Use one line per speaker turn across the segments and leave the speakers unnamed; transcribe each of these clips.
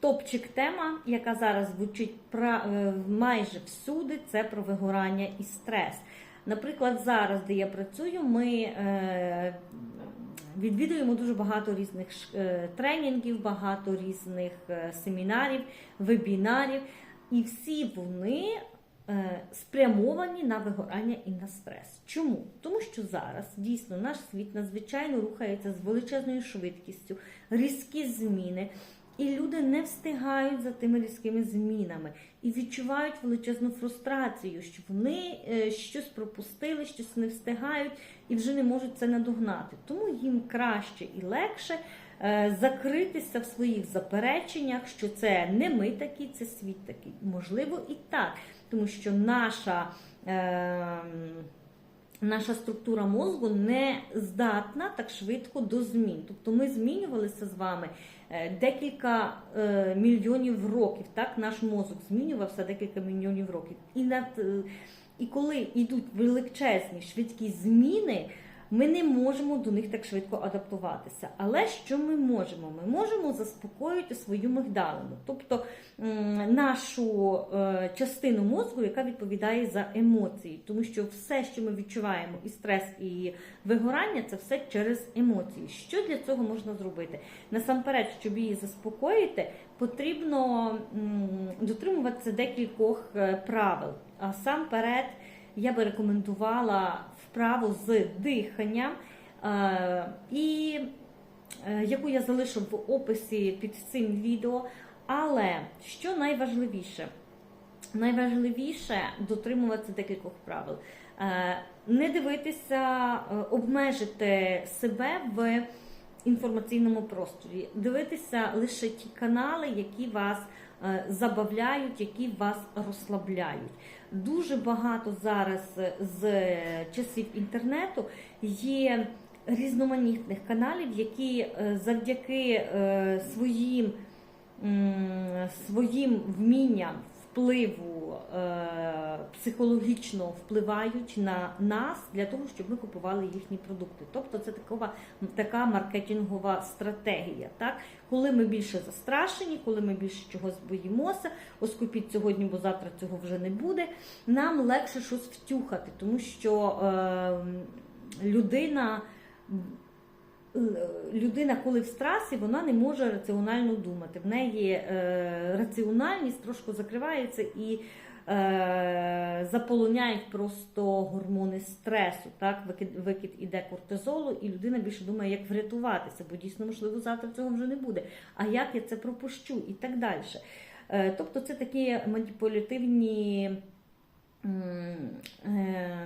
Топчик тема, яка зараз звучить е, майже всюди, це про вигорання і стрес. Наприклад, зараз, де я працюю, ми е, відвідуємо дуже багато різних е, тренінгів, багато різних семінарів, вебінарів, і всі вони спрямовані на вигорання і на стрес. Чому? Тому що зараз дійсно наш світ надзвичайно рухається з величезною швидкістю, різкі зміни. І люди не встигають за тими різкими змінами і відчувають величезну фрустрацію, що вони е, щось пропустили, щось не встигають і вже не можуть це надогнати. Тому їм краще і легше е, закритися в своїх запереченнях, що це не ми такі, це світ такий. Можливо, і так, тому що наша. Е, Наша структура мозку не здатна так швидко до змін. Тобто ми змінювалися з вами е, декілька е, мільйонів років. Так, наш мозок змінювався декілька мільйонів років. І, над, е, і коли йдуть величезні швидкі зміни, ми не можемо до них так швидко адаптуватися. Але що ми можемо? Ми можемо заспокоїти свою мигдалину, тобто нашу е, частину мозку, яка відповідає за емоції, тому що все, що ми відчуваємо, і стрес, і вигорання, це все через емоції. Що для цього можна зробити? Насамперед, щоб її заспокоїти, потрібно дотримуватися декількох е, правил. А сам перед я би рекомендувала вправу з диханням, е, і е, яку я залишу в описі під цим відео. Але що найважливіше? Найважливіше дотримуватися декількох правил. Е, Не дивитися, обмежити себе в інформаційному просторі, дивитися лише ті канали, які вас забавляють, які вас розслабляють. Дуже багато зараз з часів інтернету є різноманітних каналів, які е, завдяки е, своїм, своїм вмінням впливу е, психологічно впливають на нас для того, щоб ми купували їхні продукти. Тобто це такова така маркетингова стратегія. Так? Коли ми більше застрашені, коли ми більше чогось боїмося, ось купіть сьогодні, бо завтра цього вже не буде. Нам легше щось втюхати, тому що е, людина. Л- Людина, коли в стресі, вона не може раціонально думати. В неї е, раціональність трошки закривається і е, заполоняють просто гормони стресу. Так? Викид, викид іде кортизолу, і людина більше думає, як врятуватися, бо дійсно, можливо, завтра цього вже не буде. А як я це пропущу і так далі. Е, тобто це такі маніпулятивні. Е,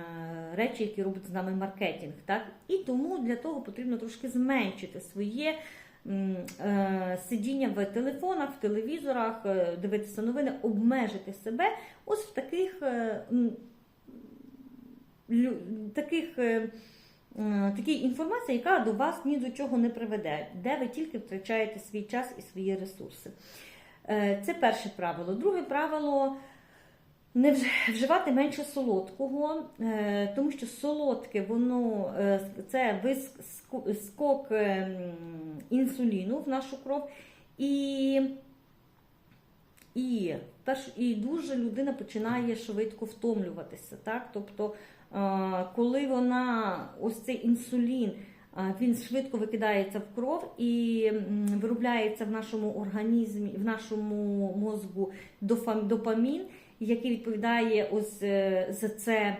Речі, які робить з нами маркетинг, так і тому для того потрібно трошки зменшити своє е, сидіння в телефонах, в телевізорах, е, дивитися новини, обмежити себе ось в таких таких. Такій інформації, яка до вас ні до чого не приведе, де ви тільки втрачаєте свій час і свої ресурси. Це перше правило. Друге правило не вж- вживати менше солодкого, е, тому що солодке воно е, це вис- ску- скок е, інсуліну в нашу кров. І, і, і дуже людина починає швидко втомлюватися. Так? Тобто, коли вона ось цей інсулін. Він швидко викидається в кров і виробляється в нашому організмі, в нашому мозку допамін, який відповідає ось е, за це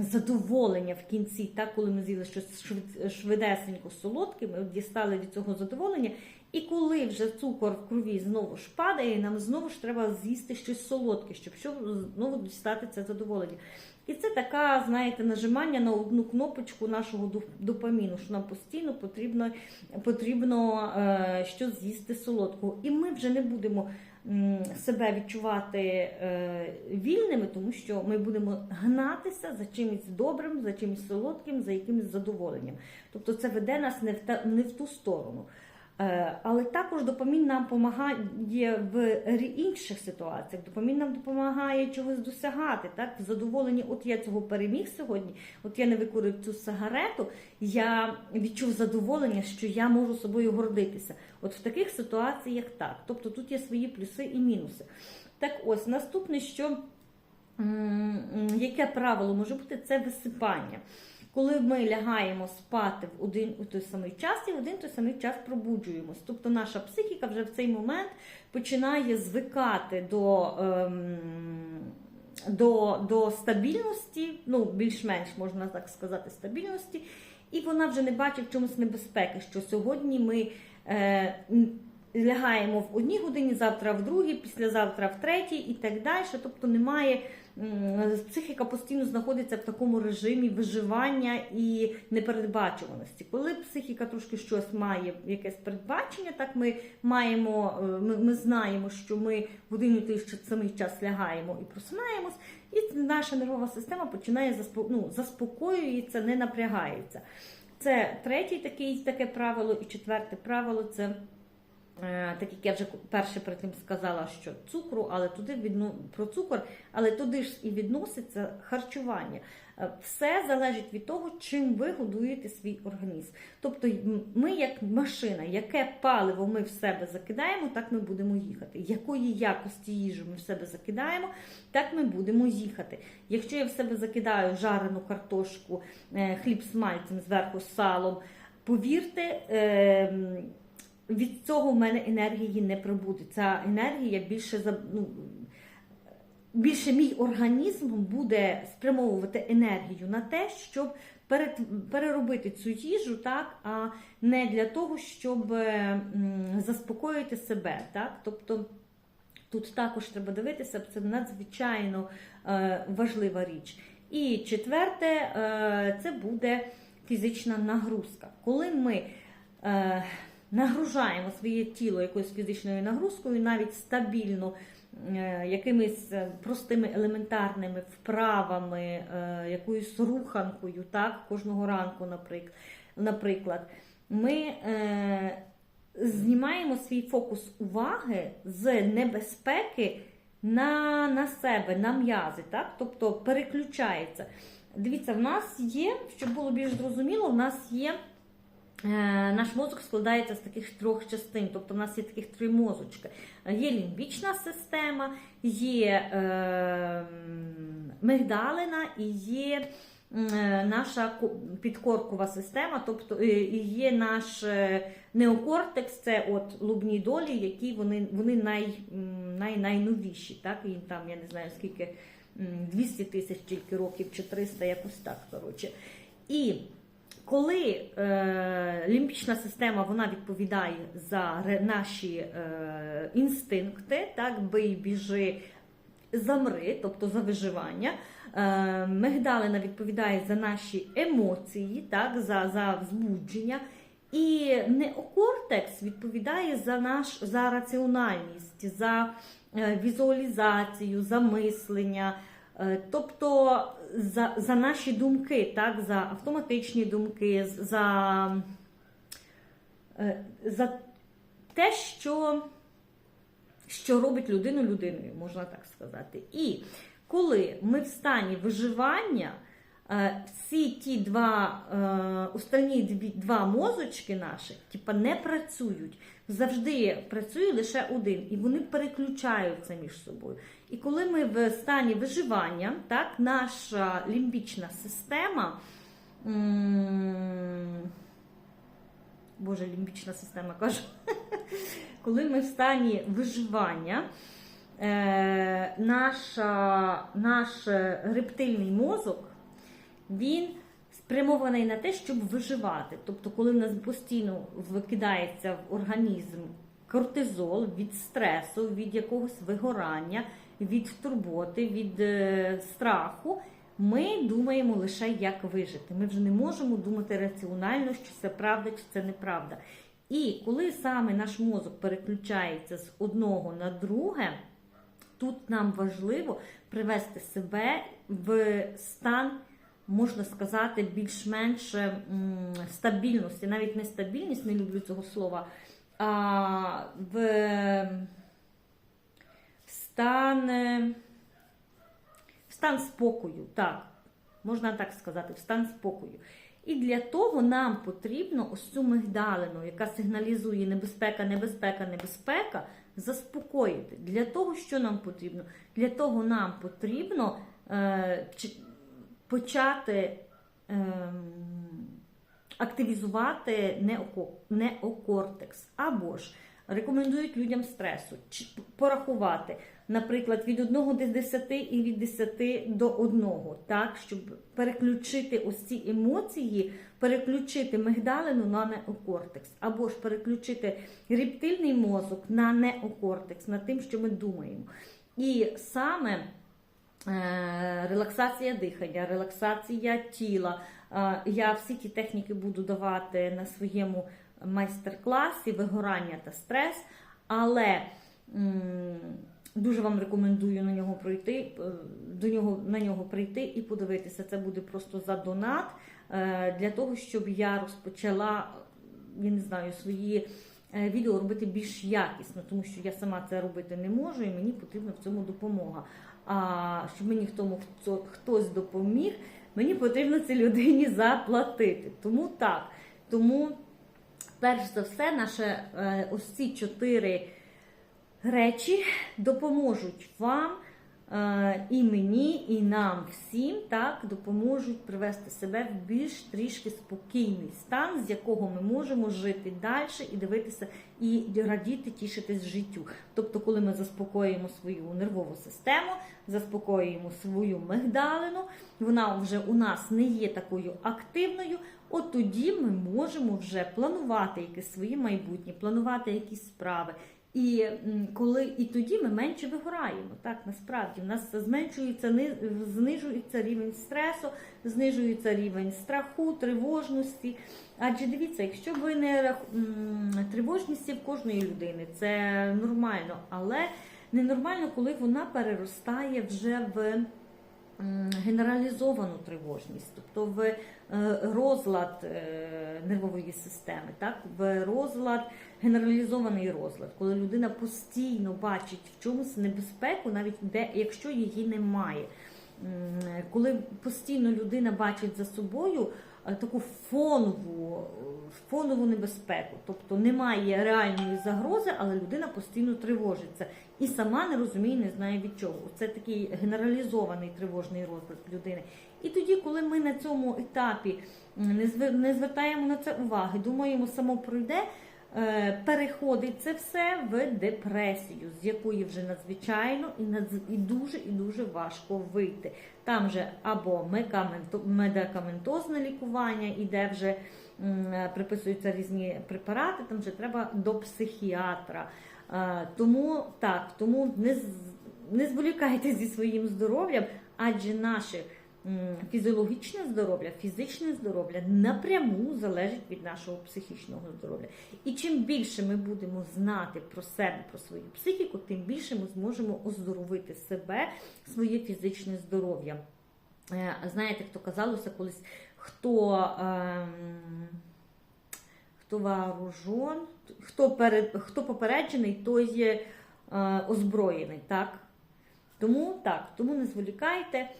задоволення в кінці, так, коли ми з'їли щось швидесенько солодке, ми дістали від цього задоволення. І коли вже цукор в крові знову ж падає, нам знову ж треба з'їсти щось солодке, щоб знову дістати це задоволення. І це така, знаєте, нажимання на одну кнопочку нашого доп- допаміну, що нам постійно потрібно, потрібно е, щось з'їсти солодкого. І ми вже не будемо себе відчувати е, вільними, тому що ми будемо гнатися за чимось добрим, за чимось солодким, за якимось задоволенням. Тобто це веде нас не в, та, не в ту сторону. Е, Але також допамін нам допомагає в інших ситуаціях. Допамін нам допомагає чогось досягати. Так, в задоволенні, от я цього переміг сьогодні, от я не викурив цю сигарету, я відчув задоволення, що я можу собою гордитися. От в таких ситуаціях так. Тобто тут є свої плюси і мінуси. Так ось, наступне, що яке правило може бути, це висипання. Коли ми лягаємо спати в один у той самий час і в один той самий час пробуджуємось. Тобто наша психіка вже в цей момент починає звикати до, ем, до, до стабільності, ну більш-менш можна так сказати, стабільності, і вона вже не бачить в чомусь небезпеки, що сьогодні ми е, лягаємо в одній годині, завтра в другій, післязавтра в третій і так далі. Тобто немає психіка постійно знаходиться в такому режимі виживання і непередбачуваності. Коли психіка трошки щось має, якесь передбачення, так ми маємо, е, ми, ми знаємо, що ми в один і той самий час лягаємо і просинаємось, і наша нервова система починає заспо- ну, заспокоюється, не напрягається. Це третє таке правило, і четверте правило це. Е, Так як я вже перше перед тим сказала, що цукру, але туди відно про цукор, але туди ж і відноситься харчування. Е, Все залежить від того, чим ви годуєте свій організм. Тобто, ми, як машина, яке паливо ми в себе закидаємо, так ми будемо їхати. Якої якості їжі ми в себе закидаємо, так ми будемо їхати. Якщо я в себе закидаю жарену картошку, е, хліб з мальцем зверху з салом, повірте. Від цього в мене енергії не прибуде. Ця енергія більше ну, більше мій організм буде спрямовувати енергію на те, щоб переробити цю їжу, так, а не для того, щоб е, заспокоїти себе. Так? Тобто тут також треба дивитися, це надзвичайно е, важлива річ. І четверте, е, це буде фізична нагрузка. Коли ми нагружаємо своє тіло якоюсь фізичною нагрузкою, навіть стабільно, е, якимись е, простими елементарними вправами, е, якоюсь руханкою, так, кожного ранку, наприклад, ми знімаємо свій фокус уваги з небезпеки на, на себе, на м'язи, так? тобто переключається. Дивіться, в нас є, щоб було більш зрозуміло, в нас є. Е, Наш мозок складається з таких трьох частин, тобто в нас є таких три мозочки. Є лімбічна система, є е, мигдалина і є е, наша підкоркова система, тобто е, і є наш е, неокортекс, це от лубні долі, які вони, вони най, най, найновіші. Так? Їм там, я не знаю скільки, 200 тисяч тільки років чи 300, якось так. Коротше. І коли е, лімбічна система вона відповідає за наші е, інстинкти, так, бий, біжи, замри, тобто за виживання, е, мигдалина відповідає за наші емоції, так, за, за взбудження, і неокортекс відповідає за наш за раціональність, за е, візуалізацію, за мислення. Е, Тобто за, за наші думки, так, за автоматичні думки, за, е, за те, що, що робить людину людиною, можна так сказати. І коли ми в стані виживання, всі ті два е, останні дві, два мозочки наших типа, не працюють. Завжди працює лише один, і вони переключаються між собою. І коли ми в стані виживання, так, наша лімбічна система. Боже, лімбічна система кажу. Коли ми в стані виживання, е, наша, наш рептильний мозок він спрямований на те, щоб виживати. Тобто, коли в нас постійно викидається в організм кортизол від стресу, від якогось вигорання, від турботи, від е, страху, ми думаємо лише, як вижити. Ми вже не можемо думати раціонально, що це правда, чи це неправда. І коли саме наш мозок переключається з одного на друге, тут нам важливо привести себе в стан, можна сказати, більш-менш стабільності, навіть не стабільність, не люблю цього слова, а, в стан, в стан спокою, так, можна так сказати, в стан спокою. І для того нам потрібно ось цю мигдалину, яка сигналізує небезпека, небезпека, небезпека, заспокоїти. Для того, що нам потрібно? Для того нам потрібно е, почати е, активізувати неокортекс. Або ж рекомендують людям стресу порахувати, наприклад, від 1 до 10 і від 10 до 1, так, щоб переключити ось ці емоції, переключити мигдалину на неокортекс, або ж переключити рептильний мозок на неокортекс, на тим, що ми думаємо. І саме релаксація дихання, релаксація тіла. Е, Я всі ті техніки буду давати на своєму майстер-класі вигорання та стрес, але дуже вам рекомендую на нього пройти, е, до нього, на нього прийти і подивитися. Це буде просто за донат е, для того, щоб я розпочала, я не знаю, свої е, відео робити більш якісно, тому що я сама це робити не можу, і мені потрібна в цьому допомога. Щоб мені хто- хтось допоміг, мені потрібно цій людині заплатити. Тому так. Тому, перш за все, наше е, ось ці чотири речі допоможуть вам і мені, і нам всім так допоможуть привести себе в більш трішки спокійний стан, з якого ми можемо жити далі і дивитися, і радіти, тішитись життю. Тобто, коли ми заспокоїмо свою нервову систему, заспокоюємо свою мигдалину, вона вже у нас не є такою активною. От тоді ми можемо вже планувати якесь своє майбутнє, планувати якісь справи. І коли і тоді ми менше вигораємо. Так насправді в нас зменшується ни- знижується рівень стресу, знижується рівень страху, тривожності. Адже дивіться, якщо ви не тривожність в кожної людини, це нормально, але ненормально, коли вона переростає вже в генералізовану тривожність, тобто в е, розлад е, нервової системи, так, в розлад, генералізований розлад, коли людина постійно бачить в чомусь небезпеку, навіть де, якщо її немає. Коли постійно людина бачить за собою таку фонову, е, фонову небезпеку, тобто немає реальної загрози, але людина постійно тривожиться і сама не розуміє, не знає від чого. Це такий генералізований тривожний розлад людини. І тоді, коли ми на цьому етапі не звертаємо на це уваги, думаємо, само пройде. Е, Переходить це все в депресію, з якої вже надзвичайно і надз- і дуже і дуже важко вийти. Там же або медикаменто- медикаментозне лікування, іде вже е, приписуються різні препарати, там вже треба до психіатра. Е, Тому так, тому не, не зволікайте зі своїм здоров'ям, адже наше м, фізіологічне здоров'я, фізичне здоров'я напряму залежить від нашого психічного здоров'я. І чим більше ми будемо знати про себе, про свою психіку, тим більше ми зможемо оздоровити себе, своє фізичне здоров'я. Е, Знаєте, хто казалося колись, хто, ем, хто вооружен, хто, перед, хто попереджений, той є е, озброєний. Так? Тому так, тому не зволікайте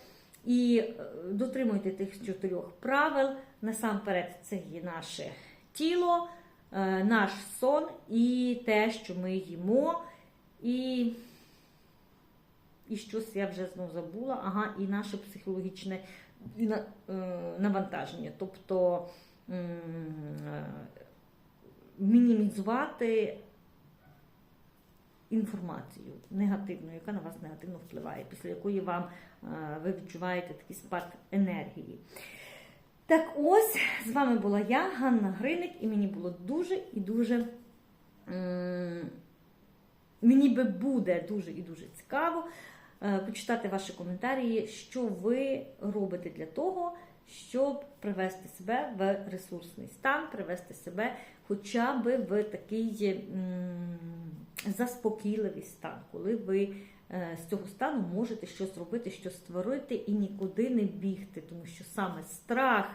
і е, дотримуйте тих чотирьох правил. Насамперед, це є наше тіло, е, наш сон і те, що ми їмо. І і щось я вже знов забула. Ага, і наше психологічне е, навантаження. Тобто мінімізувати інформацію негативну, яка на вас негативно впливає, після якої вам е, ви відчуваєте такий спад енергії. Так ось, з вами була я, Ганна Гриник, і мені було дуже і дуже. Мені би буде дуже і дуже цікаво е, почитати ваші коментарі, що ви робите для того, щоб привести себе в ресурсний стан, привести себе хоча б в такий заспокійливий стан, коли ви е, з цього стану можете щось робити, щось створити і нікуди не бігти, тому що саме страх,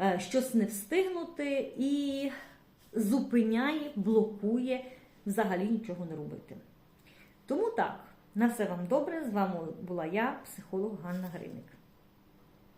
е, щось не встигнути і зупиняє, блокує взагалі нічого не робити. Тому так, на все вам добре. З вами була я, психолог Ганна Гриник.